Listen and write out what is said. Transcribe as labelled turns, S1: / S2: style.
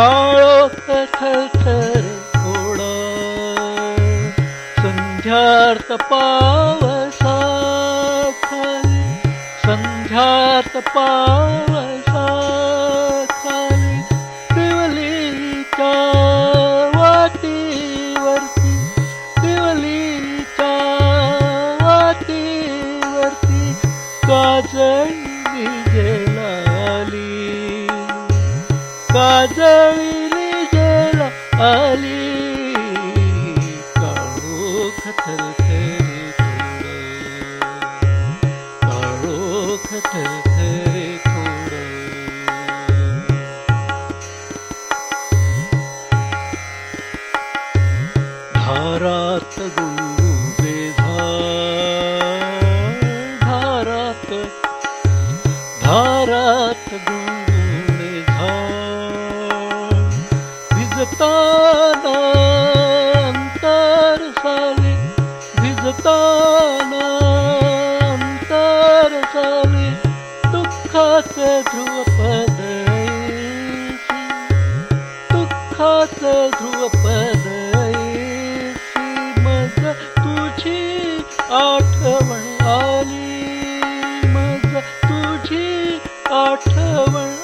S1: काळो थर थोडा संध्यार्थ पावसाखाली संध्यार्थ पावसाखाली दिवलीच्या वाटीवरती दिवलीच्या वाटीवरती काजळी विजय काजळी जेला आली काळोख थरथरे थोडं काळोख थरथरे थोडं धारात गुंगुबे धारात धारात गुंगुबे भिजताना अंतर साले भिजताना अंतर साले दुःखाचे ध्रुवपद दुःखाचे ध्रुवपद मग तुझी आठवण आली मग तुझी आठवण